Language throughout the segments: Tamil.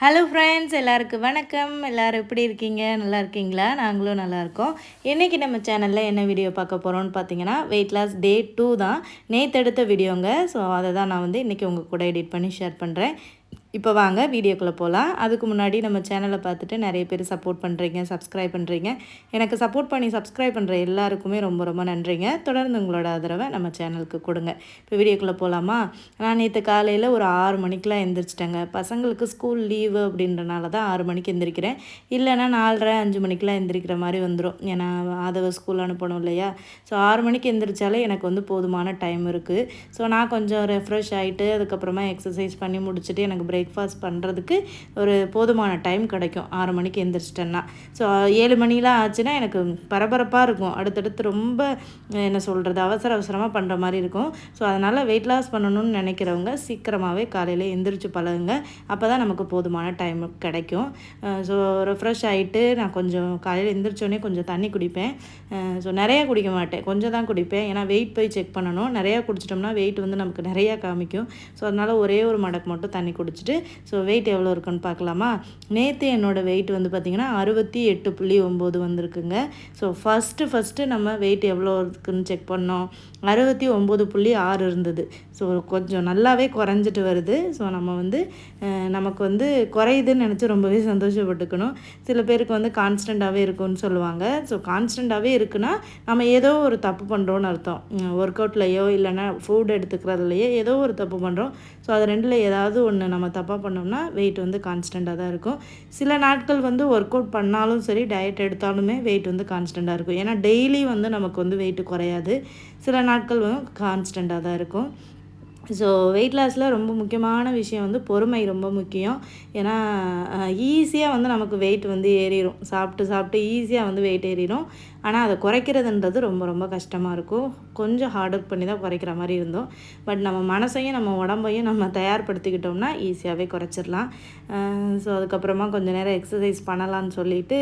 ஹலோ ஃப்ரெண்ட்ஸ் எல்லாருக்கும் வணக்கம். எல்லோரும் எப்படி இருக்கீங்க? நல்லா இருக்கீங்களா? நாங்களும் நல்லாயிருக்கோம் இன்றைக்கி நம்ம சேனலில் என்ன வீடியோ பார்க்க போகிறோம்னு பார்த்தீங்கன்னா வெயிட் லாஸ் டே டூ தான். நேற்று எடுத்த வீடியோங்க ஸோ அதை தான் நான் வந்து இன்றைக்கி உங்கள் கூட எடிட் பண்ணி ஷேர் பண்ணுறேன் இப்போ வாங்க வீடியோக்குள்ளே போகலாம் அதுக்கு முன்னாடி நம்ம சேனலை பார்த்துட்டு நிறைய பேர் சப்போர்ட் பண்ணுறீங்க சப்ஸ்கிரைப் பண்ணுறீங்க எனக்கு சப்போர்ட் பண்ணி சப்ஸ்கிரைப் பண்ணுற எல்லாருக்குமே ரொம்ப ரொம்ப நன்றிங்க. தொடர்ந்து உங்களோட ஆதரவை நம்ம சேனலுக்கு கொடுங்க. இப்போ வீடியோக்குள்ளே போகலாமா நான் நேற்று காலையில் ஒரு ஆறு மணிக்கெலாம் எந்திரிச்சிட்டேங்க. பசங்களுக்கு ஸ்கூல் லீவு அப்படின்றனால தான் ஆறு மணிக்கு எந்திரிக்கிறேன். இல்லைன்னா நாலரை அஞ்சு மணிக்கெலாம் எந்திரிக்கிற மாதிரி வந்துடும் ஏன்னா ஆதவ ஸ்கூல் அனுப்பணும் இல்லையா? ஸோ ஆறு மணிக்கு எந்திரிச்சாலே எனக்கு வந்து போதுமான டைம் இருக்குது ஸோ நான் கொஞ்சம் ரெஃப்ரெஷ் ஆகிட்டு அதுக்கப்புறமா எக்ஸசைஸ் பண்ணி முடிச்சுட்டு எனக்கு பிரேக் பிரேக்ஃபாஸ்ட் பண்ணுறதுக்கு ஒரு போதுமான டைம் கிடைக்கும். ஆறு மணிக்கு எந்திரிச்சிட்டேன்னா. ஸோ ஏழு மணிலாம் ஆச்சுன்னா எனக்கு பரபரப்பாக இருக்கும். அடுத்தடுத்து ரொம்ப என்ன சொல்கிறது அவசர அவசரமாக பண்ணுற மாதிரி இருக்கும். ஸோ அதனால் வெயிட் லாஸ் பண்ணணும்னு நினைக்கிறவங்க சீக்கிரமாகவே காலையில் எந்திரிச்சு பழகுங்க. அப்போ தான் நமக்கு போதுமான டைம் கிடைக்கும். ஸோ ரெஃப்ரெஷ் ஆகிட்டு நான் கொஞ்சம் காலையில் எந்திரிச்சோடனே கொஞ்சம் தண்ணி குடிப்பேன். ஸோ நிறையா குடிக்க மாட்டேன். கொஞ்சம் தான் குடிப்பேன். ஏன்னா வெயிட் போய் செக் பண்ணணும். நிறையா குடிச்சிட்டோம்னா வெயிட் வந்து நமக்கு நிறையா காமிக்கும். ஸோ அதனால் ஒரே ஒரு மடக்கு மட்டும் தண்ணி குடிச்சிட்டு ஸோ வெயிட் எவ்வளோ இருக்குன்னு பார்க்கலாமா? நேற்று என்னோடய வெயிட் வந்து பார்த்திங்கன்னா அறுபத்தி எட்டு புள்ளி ஒம்பது வந்திருக்குங்க. ஸோ ஃபஸ்ட்டு ஃபஸ்ட்டு நம்ம வெயிட் எவ்வளோ இருக்குன்னு செக் பண்ணோம். அறுபத்தி ஒம்பது புள்ளி ஆறு இருந்தது. ஸோ கொஞ்சம் நல்லாவே குறைஞ்சிட்டு வருது. ஸோ நம்ம வந்து நமக்கு வந்து குறையுதுன்னு நினச்சி ரொம்பவே சந்தோஷப்பட்டுக்கணும். சில பேருக்கு வந்து கான்ஸ்டண்ட்டாகவே இருக்கும்னு சொல்லுவாங்க. ஸோ கான்ஸ்டண்ட்டாகவே இருக்குன்னா நம்ம ஏதோ ஒரு தப்பு பண்ணுறோன்னு அர்த்தம். ஒர்க் அவுட்லையோ இல்லைன்னா ஃபுட் எடுத்துக்கிறதுலையோ ஏதோ ஒரு தப்பு பண்ணுறோம் ஸோ அது ரெண்டில் ஏதாவது ஒன்று நம்ம தப்பாக பண்ணோம்னா வெயிட் வந்து கான்ஸ்டண்ட்டாக தான் இருக்கும். சில நாட்கள் வந்து ஒர்க் அவுட் பண்ணாலும் சரி டயட் எடுத்தாலுமே வெயிட் வந்து கான்ஸ்டண்ட்டாக இருக்கும். ஏன்னா டெய்லி வந்து நமக்கு வந்து வெயிட் குறையாது. சில நாட்கள் வந்து கான்ஸ்டண்ட்டாக தான் இருக்கும். ஸோ வெயிட் லாஸில் ரொம்ப முக்கியமான விஷயம் வந்து பொறுமை ரொம்ப முக்கியம். ஏன்னா ஈஸியாக வந்து நமக்கு வெயிட் வந்து ஏறிடும் சாப்பிட்டு சாப்பிட்டு ஈஸியாக வந்து வெயிட் ஏறிடும் ஆனால் அதை குறைக்கிறதுன்றது ரொம்ப ரொம்ப கஷ்டமாக இருக்கும். கொஞ்சம் ஹார்ட் ஒர்க் பண்ணி தான் குறைக்கிற மாதிரி இருந்தோம். பட் நம்ம மனசையும் நம்ம உடம்பையும் நம்ம தயார்படுத்திக்கிட்டோம்னா ஈஸியாகவே குறைச்சிடலாம். ஸோ அதுக்கப்புறமா கொஞ்சம் நேரம் எக்ஸசைஸ் பண்ணலான்னு சொல்லிட்டு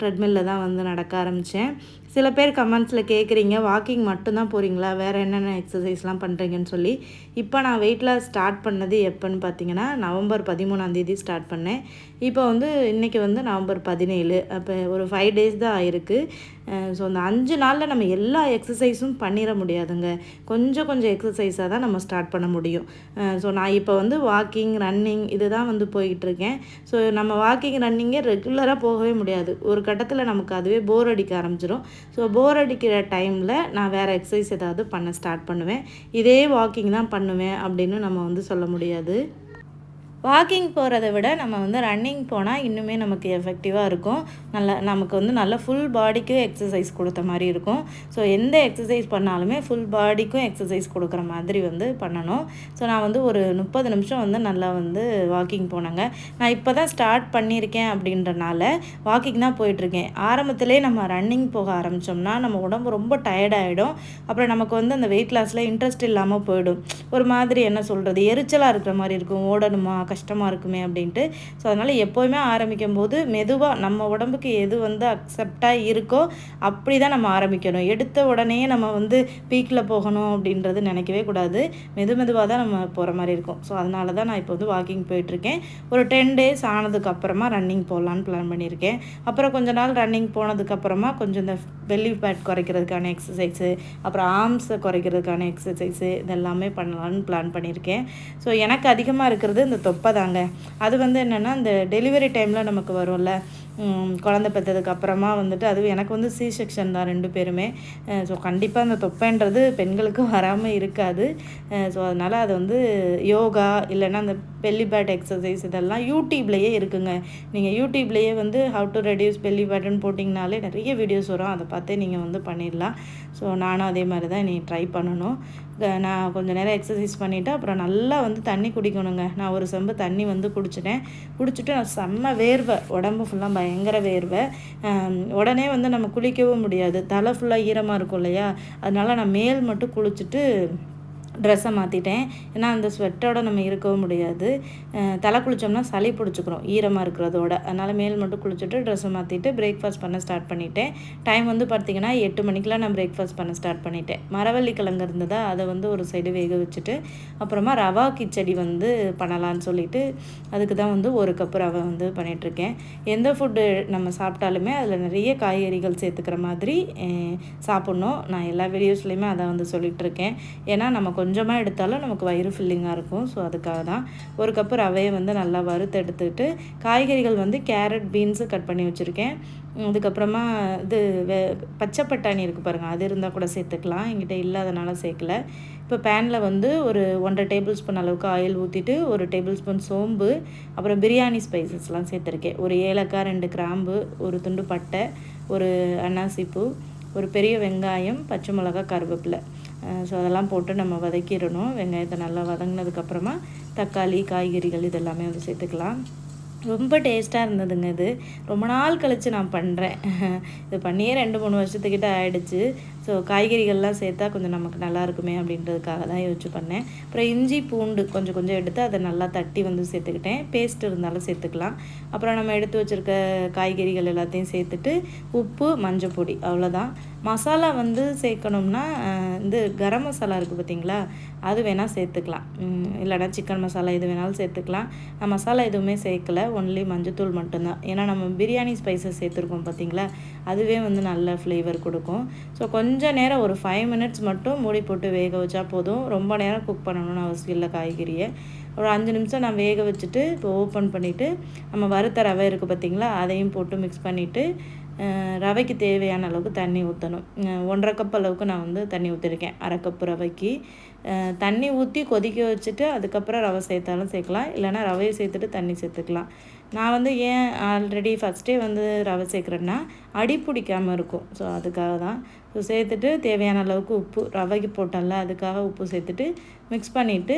ட்ரெட்மில்ல தான் வந்து நடக்க ஆரம்பித்தேன் சில பேர் கமெண்ட்ஸில் கேட்குறீங்க வாக்கிங் மட்டும்தான் போகிறீங்களா வேறு என்னென்ன எக்ஸசைஸ்லாம் பண்ணுறீங்கன்னு சொல்லி. இப்போ நான் வெயிட்டில் ஸ்டார்ட் பண்ணது எப்போன்னு பார்த்தீங்கன்னா நவம்பர் பதிமூணாந்தேதி ஸ்டார்ட் பண்ணேன். இப்போ வந்து இன்றைக்கி வந்து நவம்பர் பதினேழு. அப்போ ஒரு ஃபைவ் டேஸ் தான் ஆயிருக்கு. ஸோ அந்த அஞ்சு நாளில் நம்ம எல்லா எக்ஸசைஸும் பண்ணிட முடியாதுங்க. கொஞ்சம் கொஞ்சம் எக்ஸசைஸாக தான் நம்ம ஸ்டார்ட் பண்ண முடியும். ஸோ நான் இப்போ வந்து வாக்கிங் ரன்னிங் இது தான் வந்து போய்கிட்டுருக்கேன் ஸோ நம்ம வாக்கிங் ரன்னிங்கே ரெகுலராக போகவே முடியாது. ஒரு கட்டத்தில் நமக்கு அதுவே போர் அடிக்க ஆரம்பிச்சிடும் ஸோ போர் அடிக்கிற டைமில் நான் வேறு எக்ஸசைஸ் ஏதாவது பண்ண ஸ்டார்ட் பண்ணுவேன். இதே வாக்கிங் தான் பண்ணுவேன் அப்படின்னு நம்ம வந்து சொல்ல முடியாது. வாக்கிங் போகிறத விட நம்ம வந்து ரன்னிங் போனால் இன்னுமே நமக்கு எஃபெக்டிவாக இருக்கும். நல்ல நமக்கு வந்து நல்ல ஃபுல் பாடிக்கும் எக்ஸசைஸ் கொடுத்த மாதிரி இருக்கும். ஸோ எந்த எக்ஸசைஸ் பண்ணாலுமே ஃபுல் பாடிக்கும் எக்ஸசைஸ் கொடுக்குற மாதிரி வந்து பண்ணணும். ஸோ நான் வந்து ஒரு முப்பது நிமிஷம் வந்து நல்லா வந்து வாக்கிங் போனேங்க. நான் இப்போ தான் ஸ்டார்ட் பண்ணியிருக்கேன் அப்படின்றனால வாக்கிங் தான் போயிட்டுருக்கேன். ஆரம்பத்திலே நம்ம ரன்னிங் போக ஆரம்பித்தோம்னா நம்ம உடம்பு ரொம்ப டயர்டாகிடும் அப்புறம் நமக்கு வந்து அந்த வெயிட் லாஸில் இன்ட்ரெஸ்ட் இல்லாமல் போயிடும். ஒரு மாதிரி என்ன சொல்கிறது எரிச்சலாக இருக்கிற மாதிரி இருக்கும். ஓடணுமா? கஷ்டமாக இருக்குமே அப்படின்ட்டு. ஸோ அதனால் எப்போவுமே ஆரம்பிக்கும் போது மெதுவாக நம்ம உடம்புக்கு எது வந்து அக்செப்டாக இருக்கோ அப்படி தான் நம்ம ஆரம்பிக்கணும். எடுத்த உடனே நம்ம வந்து பீக்கில் போகணும் அப்படின்றது நினைக்கவே கூடாது. மெது மெதுவாக தான் நம்ம போகிற மாதிரி இருக்கும். ஸோ அதனால தான் நான் இப்போ வந்து வாக்கிங் போயிட்டுருக்கேன். ஒரு டென் டேஸ் ஆனதுக்கப்புறமா ரன்னிங் போகலான்னு பிளான் பண்ணியிருக்கேன். அப்புறம் கொஞ்ச நாள் ரன்னிங் போனதுக்கப்புறமா கொஞ்சம் இந்த பெல்லி ஃபேட் குறைக்கிறதுக்கான எக்ஸசைஸு அப்புறம் ஆர்ம்ஸை குறைக்கிறதுக்கான எக்ஸசைஸு இதெல்லாமே பண்ணலான்னு பிளான் பண்ணியிருக்கேன். ஸோ எனக்கு அதிகமாக இருக்கிறது இந்த தொப்பு தொப்பை தாங்க அது வந்து என்னென்னா இந்த டெலிவரி டைமில் நமக்கு வரும்ல. குழந்த பெற்றதுக்கு அப்புறமா வந்துட்டு அதுவும் எனக்கு வந்து சி செக்ஷன் தான் ரெண்டு பேருமே. ஸோ கண்டிப்பாக அந்த தொப்பைன்றது பெண்களுக்கு வராமல் இருக்காது. ஸோ அதனால் அது வந்து யோகா இல்லைன்னா அந்த பெல்லி பேட் எக்ஸசைஸ் இதெல்லாம் யூடியூப்லேயே இருக்குங்க. நீங்கள் யூடியூப்லேயே வந்து ஹவு டு ரெடியூஸ் பெல்லி பேட்டுன்னு போட்டிங்கனாலே நிறைய வீடியோஸ் வரும். அதை பார்த்தே நீங்கள் வந்து பண்ணிடலாம். ஸோ நானும் அதே மாதிரி தான் நீ ட்ரை பண்ணணும் நான் கொஞ்சம் நேரம் எக்ஸசைஸ் பண்ணிவிட்டு அப்புறம் நல்லா வந்து தண்ணி குடிக்கணுங்க. நான் ஒரு செம்பு தண்ணி வந்து குடிச்சிட்டேன். குடிச்சிட்டு நான் செம்ம வேர்வை. உடம்பு ஃபுல்லாக பயங்கர வேர்வை. உடனே வந்து நம்ம குளிக்கவும் முடியாது. தலை ஃபுல்லாக ஈரமாக இருக்கும் இல்லையா? அதனால் நான் மேல் மட்டும் குளிச்சுட்டு ட்ரெஸ்ஸை மாற்றிட்டேன் ஏன்னா அந்த ஸ்வெட்டோட நம்ம இருக்கவும் முடியாது. தலை குளித்தோம்னா சளி பிடிச்சிக்கிறோம் ஈரமாக இருக்கிறதோட. அதனால் மேல் மட்டும் குளிச்சுட்டு ட்ரெஸ்ஸை மாற்றிட்டு பிரேக்ஃபாஸ்ட் பண்ண ஸ்டார்ட் பண்ணிட்டேன். டைம் வந்து பார்த்திங்கன்னா எட்டு மணிக்கெலாம் நான் பிரேக்ஃபாஸ்ட் பண்ண ஸ்டார்ட் பண்ணிட்டேன். மரவள்ளி கிழங்கு இருந்ததா அதை வந்து ஒரு சைடு வேக வச்சுட்டு அப்புறமா ரவா கிச்சடி வந்து பண்ணலான்னு சொல்லிட்டு அதுக்கு தான் வந்து ஒரு கப்பு ரவை வந்து பண்ணிகிட்ருக்கேன் எந்த ஃபுட்டு நம்ம சாப்பிட்டாலுமே அதில் நிறைய காய்கறிகள் சேர்த்துக்கிற மாதிரி சாப்பிட்ணும். நான் எல்லா வீடியோஸ்லேயுமே அதை வந்து சொல்லிகிட்ருக்கேன் ஏன்னா நம்ம கொஞ்சமாக எடுத்தாலும் நமக்கு வயிறு ஃபில்லிங்காக இருக்கும். ஸோ அதுக்காக தான் ஒரு கப்பு ரவையை வந்து நல்லா வறுத்து எடுத்துட்டு காய்கறிகள் வந்து கேரட் பீன்ஸு கட் பண்ணி வச்சுருக்கேன். அதுக்கப்புறமா இது வே பச்சை பட்டாணி இருக்குது பாருங்கள் அது இருந்தால் கூட சேர்த்துக்கலாம். எங்கிட்ட இல்லாதனால சேர்க்கல. இப்போ பேனில் வந்து ஒரு ஒன்றரை டேபிள் ஸ்பூன் அளவுக்கு ஆயில் ஊற்றிட்டு ஒரு டேபிள் ஸ்பூன் சோம்பு அப்புறம் பிரியாணி ஸ்பைசஸ்லாம் சேர்த்துருக்கேன். ஒரு ஏலக்காய் ரெண்டு கிராம்பு ஒரு துண்டு பட்டை ஒரு அன்னாசிப்பூ ஒரு பெரிய வெங்காயம் பச்சை மிளகா கருவேப்பிலை. ஸோ அதெல்லாம் போட்டு நம்ம வதக்கிடணும். வெங்காயத்தை நல்லா வதங்கினதுக்கப்புறமா தக்காளி காய்கறிகள் இதெல்லாமே வந்து சேர்த்துக்கலாம். ரொம்ப டேஸ்ட்டாக இருந்ததுங்க இது. ரொம்ப நாள் கழித்து நான் பண்ணுறேன் இது பண்ணியே ரெண்டு மூணு வருஷத்துக்கிட்ட ஆகிடுச்சு ஸோ காய்கறிகள்லாம் சேர்த்தா கொஞ்சம் நமக்கு நல்லா இருக்குமே அப்படின்றதுக்காக தான் யோசிச்சு பண்ணேன். அப்புறம் இஞ்சி பூண்டு கொஞ்சம் கொஞ்சம் எடுத்து அதை நல்லா தட்டி வந்து சேர்த்துக்கிட்டேன். பேஸ்ட் இருந்தாலும் சேர்த்துக்கலாம். அப்புறம் நம்ம எடுத்து வச்சுருக்க காய்கறிகள் எல்லாத்தையும் சேர்த்துட்டு உப்பு மஞ்சள் பொடி அவ்வளோதான் மசாலா வந்து சேர்க்கணும்னா இந்த கரம் மசாலா இருக்குது பார்த்திங்களா? அது வேணால் சேர்த்துக்கலாம். இல்லைனா சிக்கன் மசாலா எது வேணாலும் சேர்த்துக்கலாம். நான் மசாலா எதுவுமே சேர்க்கலை. ஒன்லி மஞ்சத்தூள் மட்டும்தான். ஏன்னா நம்ம பிரியாணி ஸ்பைசஸ் சேர்த்துருக்கோம் பார்த்தீங்களா? அதுவே வந்து நல்ல ஃப்ளேவர் கொடுக்கும். ஸோ கொஞ்சம் கொஞ்சம் நேரம் ஒரு ஃபைவ் மினிட்ஸ் மட்டும் மூடி போட்டு வேக வச்சா போதும். ரொம்ப நேரம் குக் பண்ணணும்னு அவசியம் இல்லை காய்கறியை. ஒரு அஞ்சு நிமிஷம் நான் வேக வச்சுட்டு இப்போ ஓப்பன் பண்ணிவிட்டு நம்ம வறுத்த ரவை இருக்குது பார்த்திங்களா அதையும் போட்டு மிக்ஸ் பண்ணிவிட்டு ரவைக்கு தேவையான அளவுக்கு தண்ணி ஊற்றணும் ஒன்றரை கப் அளவுக்கு நான் வந்து தண்ணி ஊற்றிருக்கேன் அரை கப்பு ரவைக்கு. தண்ணி ஊற்றி கொதிக்க வச்சுட்டு அதுக்கப்புறம் ரவை சேர்த்தாலும் சேர்க்கலாம். இல்லைனா ரவையை சேர்த்துட்டு தண்ணி சேர்த்துக்கலாம். நான் வந்து ஏன் ஆல்ரெடி ஃபஸ்ட்டே வந்து ரவை சேர்க்குறேன்னா அடி பிடிக்காமல் இருக்கும். ஸோ அதுக்காக தான் ஸோ சேர்த்துட்டு தேவையான அளவுக்கு உப்பு ரவைக்கு போட்டோம்ல அதுக்காக உப்பு சேர்த்துட்டு மிக்ஸ் பண்ணிவிட்டு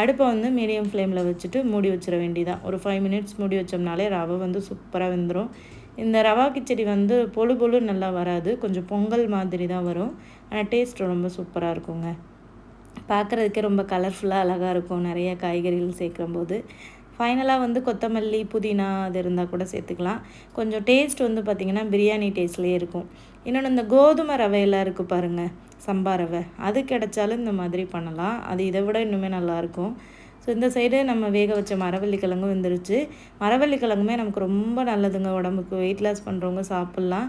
அடுப்பை வந்து மீடியம் ஃப்ளேமில் வச்சுட்டு மூடி வச்சிட வேண்டியதான் ஒரு ஃபைவ் மினிட்ஸ் மூடி வச்சோம்னாலே ரவை வந்து சூப்பராக வெந்துடும் இந்த ரவா கிச்சடி வந்து பொழு பொழு நல்லா வராது. கொஞ்சம் பொங்கல் மாதிரி தான் வரும். ஆனால் டேஸ்ட் ரொம்ப சூப்பராக இருக்குங்க. பார்க்குறதுக்கே ரொம்ப கலர்ஃபுல்லாக அழகாக இருக்கும். நிறைய காய்கறிகள் சேர்க்கும்போது. ஃபைனலாக வந்து கொத்தமல்லி புதினா அது இருந்தால் கூட சேர்த்துக்கலாம். கொஞ்சம் டேஸ்ட் வந்து பார்த்திங்கன்னா பிரியாணி டேஸ்ட்லேயே இருக்கும். இன்னொன்று இந்த கோதுமை ரவையெல்லாம் இருக்குது பாருங்கள் சம்பா ரவை. அது கிடைச்சாலும் இந்த மாதிரி பண்ணலாம். அது இதை விட இன்னுமே நல்லாயிருக்கும் ஸோ இந்த சைடு நம்ம வேக வச்ச மரவள்ளி வந்துருச்சு வெந்துருச்சு. மரவள்ளி கிழங்குமே நமக்கு ரொம்ப நல்லதுங்க. உடம்புக்கு வெயிட் லாஸ் பண்ணுறவங்க சாப்பிட்லாம்.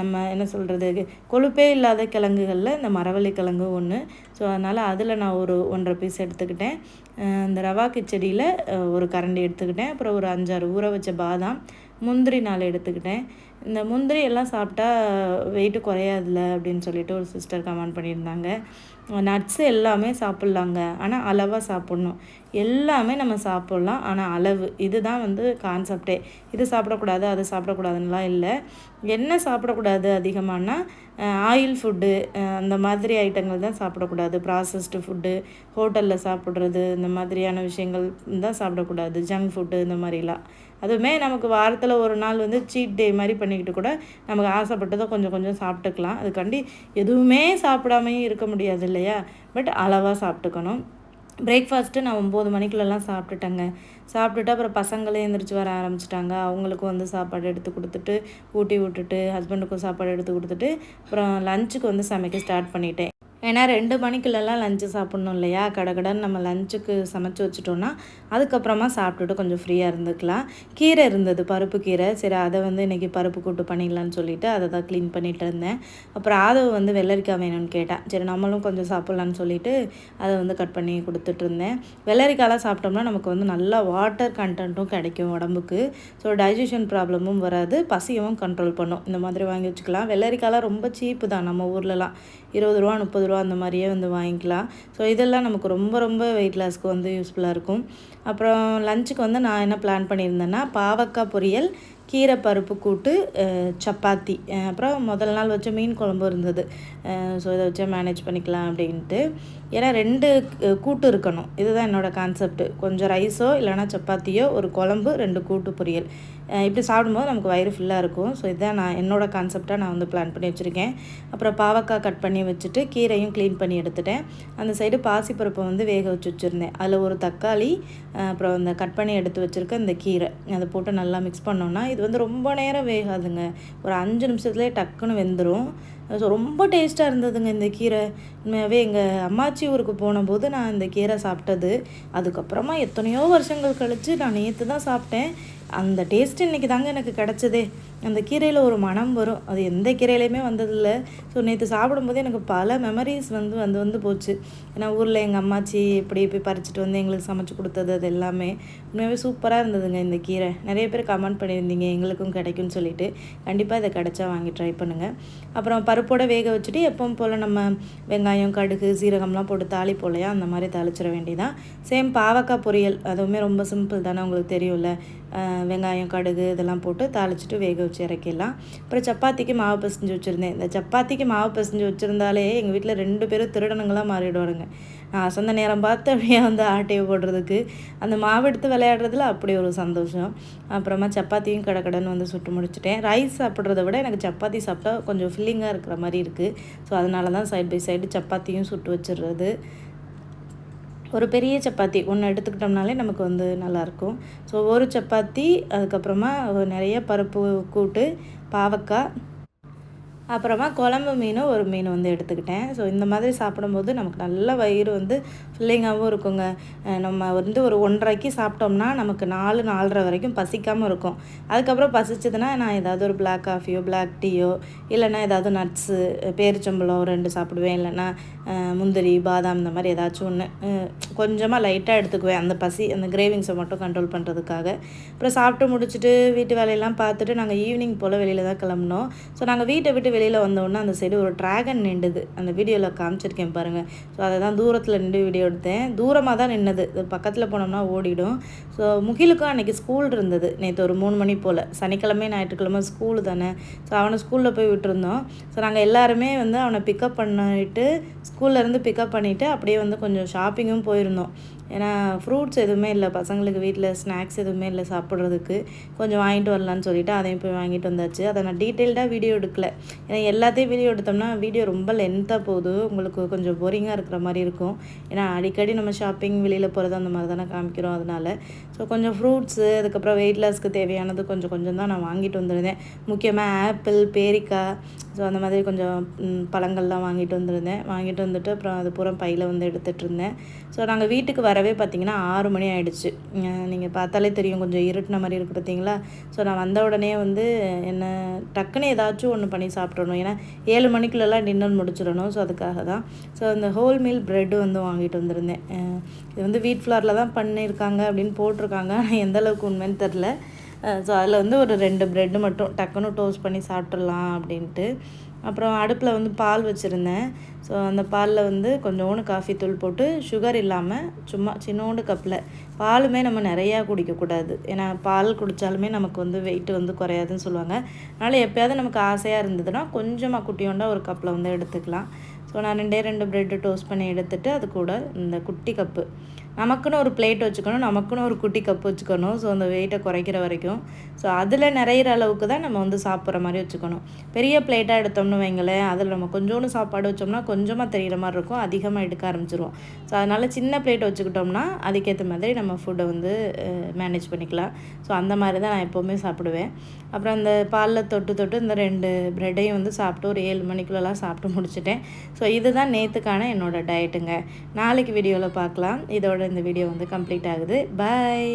நம்ம என்ன சொல்கிறது கொழுப்பே இல்லாத கிழங்குகளில் இந்த மரவள்ளி கிழங்கு ஒன்று ஸோ அதனால் அதில் நான் ஒரு ஒன்றரை பீஸ் எடுத்துக்கிட்டேன். இந்த ரவா கிச்சடியில் ஒரு கரண்டி எடுத்துக்கிட்டேன். அப்புறம் ஒரு அஞ்சாறு ஊற வச்ச பாதாம் முந்திரி நாலு எடுத்துக்கிட்டேன். இந்த முந்திரி எல்லாம் சாப்பிட்டா வெயிட்டு குறையாதுல அப்படின்னு சொல்லிட்டு ஒரு சிஸ்டர் கமெண்ட் பண்ணியிருந்தாங்க. நட்ஸு எல்லாமே சாப்பிட்லாங்க. ஆனால் அளவாக சாப்பிட்ணும். எல்லாமே நம்ம சாப்பிட்லாம். ஆனால் அளவு. இதுதான் வந்து கான்செப்டே இது சாப்பிடக்கூடாது அது சாப்பிடக்கூடாதுன்னெலாம் இல்லை. என்ன சாப்பிடக்கூடாது அதிகமானா ஆயில் ஃபுட்டு அந்த மாதிரி ஐட்டங்கள் தான் சாப்பிடக்கூடாது. ப்ராசஸ்டு ஃபுட்டு ஹோட்டலில் சாப்பிட்றது இந்த மாதிரியான விஷயங்கள் தான் சாப்பிடக்கூடாது. ஜங்க் ஃபுட்டு இந்த மாதிரிலாம். அதுவுமே நமக்கு வாரத்தில் ஒரு நாள் வந்து சீட் டே மாதிரி பண்ணிக்கிட்டு கூட நமக்கு ஆசைப்பட்டதை கொஞ்சம் கொஞ்சம் சாப்பிட்டுக்கலாம். அதுக்காண்டி எதுவுமே சாப்பிடாமையும் இருக்க முடியாது இல்லையா? பட் அளவாக சாப்பிட்டுக்கணும். பிரேக்ஃபாஸ்ட்டு நான் ஒம்பது மணிக்குள்ளெல்லாம் சாப்பிட்டுட்டேங்க. சாப்பிட்டுட்டு அப்புறம் பசங்களே எழுந்திரிச்சு வர ஆரம்பிச்சிட்டாங்க. அவங்களுக்கும் வந்து சாப்பாடு எடுத்து கொடுத்துட்டு ஊட்டி விட்டுட்டு ஹஸ்பண்டுக்கும் சாப்பாடு எடுத்து கொடுத்துட்டு அப்புறம் லஞ்சுக்கு வந்து சமைக்க ஸ்டார்ட் பண்ணிட்டேன். ஏன்னா ரெண்டு மணிக்குள்ளெல்லாம் லஞ்சு சாப்பிட்ணும் இல்லையா? கடகடன்னு நம்ம லஞ்சுக்கு சமைச்சு வச்சுட்டோன்னா அதுக்கப்புறமா சாப்பிட்டுட்டு கொஞ்சம் ஃப்ரீயாக இருந்துக்கலாம். கீரை இருந்தது பருப்பு கீரை. சரி அதை வந்து இன்றைக்கி பருப்பு கூட்டு பண்ணிடலான்னு சொல்லிவிட்டு அதை தான் க்ளீன் பண்ணிகிட்டு இருந்தேன். அப்புறம் ஆதவ வந்து வெள்ளரிக்காய் வேணும்னு கேட்டேன் சரி நம்மளும் கொஞ்சம் சாப்பிட்லான்னு சொல்லிவிட்டு அதை வந்து கட் பண்ணி கொடுத்துட்டு இருந்தேன். வெள்ளரிக்காயெலாம் சாப்பிட்டோம்னா நமக்கு வந்து நல்லா வாட்டர் கண்டென்ட்டும் கிடைக்கும் உடம்புக்கு. ஸோ டைஜஷன் ப்ராப்ளமும் வராது. பசியவும் கண்ட்ரோல் பண்ணும். இந்த மாதிரி வாங்கி வச்சுக்கலாம். வெள்ளரிக்காயெலாம் ரொம்ப சீப்பு தான் நம்ம ஊர்லலாம். இருபது ரூபா முப்பது ரூபா அந்த மாதிரியே வந்து வாங்கிக்கலாம். ஸோ இதெல்லாம் நமக்கு ரொம்ப ரொம்ப வெயிட் லாஸ்க்கு வந்து யூஸ்ஃபுல்லாக இருக்கும். அப்புறம் லஞ்சுக்கு வந்து நான் என்ன பிளான் பண்ணியிருந்தேன்னா பாவக்காய் பொரியல் கீரை பருப்பு கூட்டு சப்பாத்தி. அப்புறம் முதல் நாள் வச்ச மீன் குழம்பு இருந்தது. ஸோ இதை வச்சு மேனேஜ் பண்ணிக்கலாம் அப்படின்ட்டு. ஏன்னா ரெண்டு கூட்டு இருக்கணும். இதுதான் என்னோடய கான்செப்ட் கொஞ்சம் ரைஸோ இல்லைனா சப்பாத்தியோ ஒரு குழம்பு ரெண்டு கூட்டு பொரியல். இப்படி சாப்பிடும்போது நமக்கு வயிறு ஃபுல்லாக இருக்கும். ஸோ இதுதான் நான் என்னோடய கான்செப்டாக நான் வந்து பிளான் பண்ணி வச்சுருக்கேன். அப்புறம் பாவக்காய் கட் பண்ணி வச்சுட்டு கீரையும் க்ளீன் பண்ணி எடுத்துட்டேன். அந்த சைடு பாசிப்பருப்பை வந்து வேக வச்சு வச்சுருந்தேன். அதில் ஒரு தக்காளி அப்புறம் அந்த கட் பண்ணி எடுத்து வச்சுருக்க இந்த கீரை. அதை போட்டு நல்லா மிக்ஸ் பண்ணோன்னா இது வந்து ரொம்ப நேரம் வேகாதுங்க. ஒரு அஞ்சு நிமிஷத்துலேயே டக்குன்னு வெந்துடும் ஸோ ரொம்ப டேஸ்ட்டாக இருந்ததுங்க இந்த கீரை. உண்மையாகவே எங்கள் அம்மாச்சி ஊருக்கு போனபோது நான் இந்த கீரை சாப்பிட்டது. அதுக்கப்புறமா எத்தனையோ வருஷங்கள் கழித்து நான் நேற்று தான் சாப்பிட்டேன். அந்த டேஸ்ட் இன்றைக்கி தாங்க எனக்கு கிடச்சதே. அந்த கீரையில் ஒரு மனம் வரும். அது எந்த கீரையிலையுமே வந்ததில்லை. ஸோ நேற்று சாப்பிடும்போது எனக்கு பல மெமரிஸ் வந்து வந்து வந்து போச்சு. ஏன்னா ஊரில் எங்கள் அம்மாச்சி இப்படி போய் பறிச்சிட்டு வந்து எங்களுக்கு சமைச்சு கொடுத்தது அது எல்லாமே. உண்மையாகவே சூப்பராக இருந்ததுங்க இந்த கீரை. நிறைய பேர் கமெண்ட் பண்ணியிருந்தீங்க எங்களுக்கும் கிடைக்கும்னு சொல்லிட்டு. கண்டிப்பாக இதை கிடச்சா வாங்கி ட்ரை பண்ணுங்கள் அப்புறம் பருப்போட வேக வச்சுட்டு எப்பவும் போல் நம்ம வெங்காயம் கடுகு சீரகம்லாம் போட்டு தாளி போலையா அந்த மாதிரி தாளிச்சிட வேண்டியதான் சேம் பாவக்காய் பொரியல். அதுவுமே ரொம்ப சிம்பிள் தானே உங்களுக்கு தெரியும்ல. வெங்காயம் கடுகு இதெல்லாம் போட்டு தாளிச்சிட்டு வேக வச்சு இறக்கிடலாம். அப்புறம் சப்பாத்திக்கு மாவு பிசைஞ்சு வச்சுருந்தேன். இந்த சப்பாத்திக்கு மாவு பிசைஞ்சு வச்சுருந்தாலே எங்கள் வீட்டில் ரெண்டு பேரும் திருடனுங்களாக மாறிடுவாருங்க நான் அசந்த நேரம் பார்த்து அப்படியே வந்து ஆட்டையை போடுறதுக்கு அந்த மாவு எடுத்து விளையாடுறதுல அப்படி ஒரு சந்தோஷம். அப்புறமா சப்பாத்தியும் கடை வந்து சுட்டு முடிச்சிட்டேன். ரைஸ் சாப்பிட்றத விட எனக்கு சப்பாத்தி சாப்பிட்டா கொஞ்சம் ஃபில்லிங்காக இருக்கிற மாதிரி இருக்குது ஸோ அதனால தான் சைட் பை சைடு சப்பாத்தியும் சுட்டு வச்சிடுறது. ஒரு பெரிய சப்பாத்தி ஒன்று எடுத்துக்கிட்டோம்னாலே நமக்கு வந்து நல்லாயிருக்கும். ஸோ ஒரு சப்பாத்தி அதுக்கப்புறமா நிறைய பருப்பு கூட்டு பாவக்காய் அப்புறமா குழம்பு மீனும் ஒரு மீன் வந்து எடுத்துக்கிட்டேன். ஸோ இந்த மாதிரி சாப்பிடும்போது நமக்கு நல்ல வயிறு வந்து ஃபில்லிங்காகவும் இருக்குங்க. நம்ம வந்து ஒரு ஒன்றரைக்கு சாப்பிட்டோம்னா நமக்கு நாலு நாலரை வரைக்கும் பசிக்காமல் இருக்கும். அதுக்கப்புறம் பசிச்சதுன்னா நான் ஏதாவது ஒரு பிளாக் காஃபியோ பிளாக் டீயோ இல்லைன்னா ஏதாவது நட்ஸு பேரிச்சம்பழம் ரெண்டு சாப்பிடுவேன். இல்லைன்னா முந்திரி பாதாம் இந்த மாதிரி ஏதாச்சும் ஒன்று கொஞ்சமாக லைட்டாக எடுத்துக்குவேன் அந்த பசி அந்த கிரேவிங்ஸை மட்டும் கண்ட்ரோல் பண்ணுறதுக்காக அப்புறம் சாப்பிட்டு முடிச்சுட்டு வீட்டு வேலையெல்லாம் பார்த்துட்டு நாங்கள் ஈவினிங் போல் வெளியில் தான் கிளம்புனோம். ஸோ நாங்கள் வீட்டை விட்டு வெளியில் வந்தோடனே அந்த சைடு ஒரு ட்ராகன் நின்றுது அந்த வீடியோவில் காமிச்சிருக்கேன் பாருங்கள் ஸோ அதை தான் தூரத்தில் நின்று வீடியோ எடுத்தேன். தூரமாக தான் நின்னது. பக்கத்தில் போனோம்னா ஓடிடும். ஸோ முகிலுக்கும் அன்றைக்கி ஸ்கூல் இருந்தது. நேற்று ஒரு மூணு மணி போல். சனிக்கிழமை ஞாயிற்றுக்கிழமை ஸ்கூலு தானே. ஸோ அவனை ஸ்கூலில் போய் விட்டுருந்தோம். ஸோ நாங்கள் எல்லாருமே வந்து அவனை பிக்கப் பண்ணிட்டு ஸ்கூல்லேருந்து பிக்கப் பண்ணிவிட்டு அப்படியே வந்து கொஞ்சம் ஷாப்பிங்கும் போயிருந்தோம். ஏன்னா ஃப்ரூட்ஸ் எதுவுமே இல்லை. பசங்களுக்கு வீட்டில் ஸ்நாக்ஸ் எதுவுமே இல்லை சாப்பிட்றதுக்கு. கொஞ்சம் வாங்கிட்டு வரலான்னு சொல்லிவிட்டு அதையும் போய் வாங்கிட்டு வந்தாச்சு. அதை நான் டீட்டெயில்டாக வீடியோ எடுக்கல. ஏன்னா எல்லாத்தையும் வீடியோ எடுத்தோம்னா வீடியோ ரொம்ப லென்த்தாக போகுது. உங்களுக்கு கொஞ்சம் போரிங்காக இருக்கிற மாதிரி இருக்கும். ஏன்னா அடிக்கடி நம்ம ஷாப்பிங் வெளியில் போகிறது அந்த மாதிரி தானே காமிக்கிறோம் அதனால. ஸோ கொஞ்சம் ஃப்ரூட்ஸு அதுக்கப்புறம் வெயிட் லாஸ்க்கு தேவையானது கொஞ்சம் கொஞ்சம் தான் நான் வாங்கிட்டு வந்திருந்தேன். முக்கியமாக ஆப்பிள் பேரிக்காய் ஸோ அந்த மாதிரி கொஞ்சம் பழங்கள்லாம் வாங்கிட்டு வந்திருந்தேன். வாங்கிட்டு வந்துட்டு அப்புறம் அது பூரா பையில் வந்து எடுத்துகிட்டு இருந்தேன். ஸோ நாங்கள் வீட்டுக்கு வரவே பார்த்திங்கன்னா ஆறு மணி ஆகிடுச்சு நீங்கள் பார்த்தாலே தெரியும் கொஞ்சம் இருட்டின மாதிரி இருக்குது பார்த்தீங்களா ஸோ நான் வந்த உடனே வந்து என்ன டக்குன்னு ஏதாச்சும் ஒன்று பண்ணி சாப்பிட்றணும் ஏன்னா ஏழு மணிக்குள்ளெல்லாம் டின்னர் முடிச்சிடணும். ஸோ அதுக்காக தான். ஸோ அந்த ஹோல் மீல் ப்ரெட்டு வந்து வாங்கிட்டு வந்திருந்தேன். இது வந்து வீட் ஃப்ளாரில் தான் பண்ணியிருக்காங்க அப்படின்னு போட்டிருக்காங்க. ஆனால் எந்தளவுக்கு உண்மைன்னு தெரில ஸோ அதில் வந்து ஒரு ரெண்டு ப்ரெட்டு மட்டும் டக்குன்னு டோஸ்ட் பண்ணி சாப்பிட்றலாம் அப்படின்ட்டு. அப்புறம் அடுப்பில் வந்து பால் வச்சுருந்தேன். ஸோ அந்த பாலில் வந்து கொஞ்சோண்டு காஃபி தூள் போட்டு சுகர் இல்லாமல் சும்மா சின்னோண்டு கப்பில் பாலுமே நம்ம நிறையா குடிக்கக்கூடாது. ஏன்னா பால் குடித்தாலுமே நமக்கு வந்து வெயிட் வந்து குறையாதுன்னு சொல்லுவாங்க. அதனால் எப்போயாவது நமக்கு ஆசையாக இருந்ததுன்னா கொஞ்சமாக குட்டியோண்டா ஒரு கப்பில் வந்து எடுத்துக்கலாம். ஸோ நான் ரெண்டே ரெண்டு ப்ரெட்டு டோஸ்ட் பண்ணி எடுத்துகிட்டு அது கூட இந்த குட்டி கப்பு நமக்குன்னு ஒரு பிளேட் வச்சுக்கணும் நமக்குன்னு ஒரு குட்டி கப் வச்சுக்கணும். ஸோ அந்த வெயிட்டை குறைக்கிற வரைக்கும். ஸோ அதில் நிறையிற அளவுக்கு தான் நம்ம வந்து சாப்பிட்ற மாதிரி வச்சுக்கணும். பெரிய பிளேட்டாக எடுத்தோம்னு வைங்களேன் அதில் நம்ம கொஞ்சோண்டு சாப்பாடு வச்சோம்னா கொஞ்சமாக தெரிகிற மாதிரி இருக்கும். அதிகமாக எடுக்க ஆரம்பிச்சிருவோம். ஸோ அதனால் சின்ன பிளேட் வச்சுக்கிட்டோம்னா அதுக்கேற்ற மாதிரி நம்ம ஃபுட்டை வந்து மேனேஜ் பண்ணிக்கலாம். ஸோ அந்த மாதிரி தான் நான் எப்போவுமே சாப்பிடுவேன். அப்புறம் அந்த பாலில் தொட்டு தொட்டு இந்த ரெண்டு ப்ரெட்டையும் வந்து சாப்பிட்டு ஒரு ஏழு மணிக்குள்ளலாம் சாப்பிட்டு முடிச்சிட்டேன். ஸோ இதுதான் நேற்றுக்கான என்னோட டயட்டுங்க நாளைக்கு வீடியோவில் பார்க்கலாம். இதோட இதோட இந்த வீடியோ வந்து கம்ப்ளீட் ஆகுது. பாய்.